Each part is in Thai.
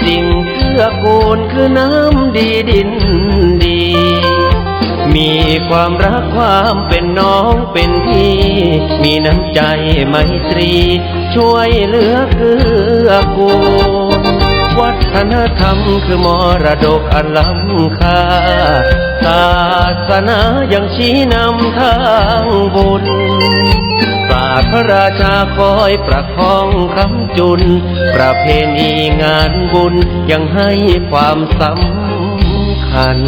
สิ่งเพื่อกูลคือน้ำดีดินดี มีความรักความเป็นน้องเป็นพี่ มีน้ำใจไมตรี ช่วยเหลือเกื้อกูล วัฒนธรรมคือมรดกอันล้ำค่าศาสนายังชี้นำทางบุญศาสตร์พระราชาคอยประคองคำจุน ประเพณีงานบุญยังให้ความสำคัญ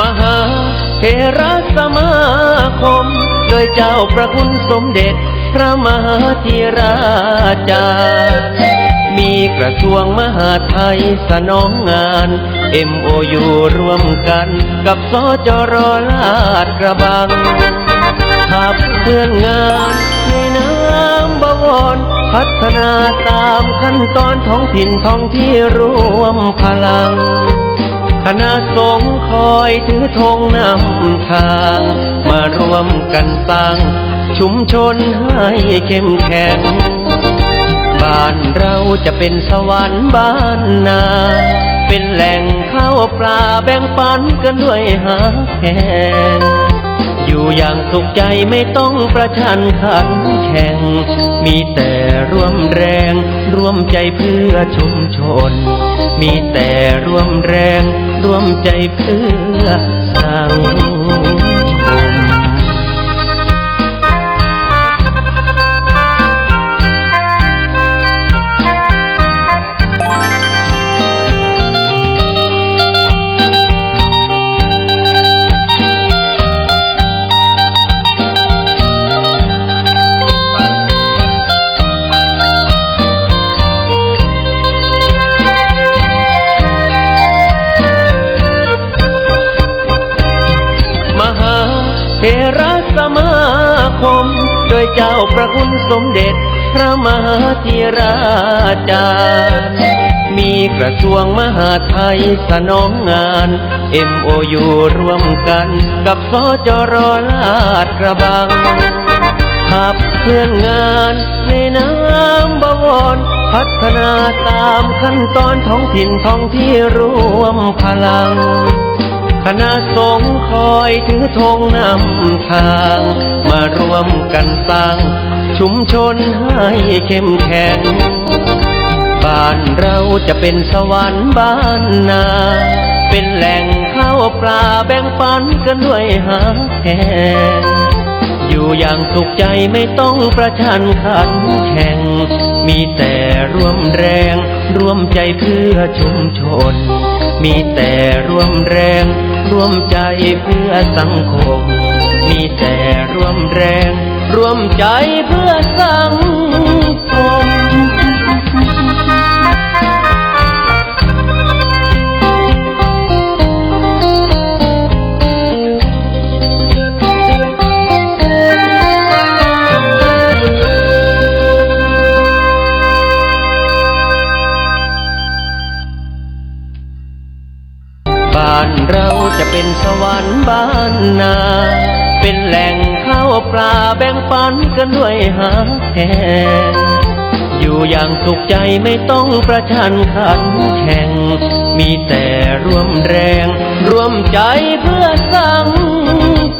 มหาเทระสมาคม โดยเจ้าประคุณสมเด็จ พระมหาธีราจามีกระทรวงมหาไทยสนองงาน MOU ร่วมกันกับสจรลาดกระบังขับเคลื่อนงานในน้ำบวร พัฒนาตามขั้นตอนท้องถิ่นท้องที่รวมพลัง คณะสงฆ์คอยถือธงนำทาง มารวมกันสร้าง ชุมชนให้เข้มแข็ง บ้านเราจะเป็นสวรรค์บ้านนา เป็นแหล่งข้าวปลาแบ่งปันกันด้วยหาแข่งอยู่อย่างสุขใจไม่ต้องประชันขันแข่ง มีแต่ร่วมแรง ร่วมใจเพื่อชุมชน มีแต่ร่วมแรง ร่วมใจเพื่อสัง โดยเจ้าประคุณสมเด็จพระมหาธีราจารย์มีกระทรวงมหาไทยสนองงาน MOU ร่วมกันกับสจรลาดกระบังขับเคลื่อนงานในน้ำบวร พัฒนาตามขั้นตอนท้องถิ่นท้องที่รวมพลัง คณะสงฆ์คอยถือธงนำทาง มารวมกันสร้าง ชุมชนให้เข้มแข็ง บ้านเราจะเป็นสวรรค์บ้านนา เป็นแหล่งข้าวปลาแบ่งปันกันด้วยหาแข่งอยู่อย่างสุขใจไม่ต้องประชันขันแข่ง มีแต่ร่วมแรง ร่วมใจเพื่อชุมชน มีแต่ร่วมแรง ร่วมใจเพื่อสังคม มีแต่ร่วมแรง ร่วมใจเพื่อสังคม เราจะเป็นสวรรค์บ้านนา เป็นแหล่งข้าวปลาแบ่งปันกันด้วยหาแหงอยู่อย่างสุขใจไม่ต้องประชันขันแข่ง มีแต่ร่วมแรง ร่วมใจเพื่อสังค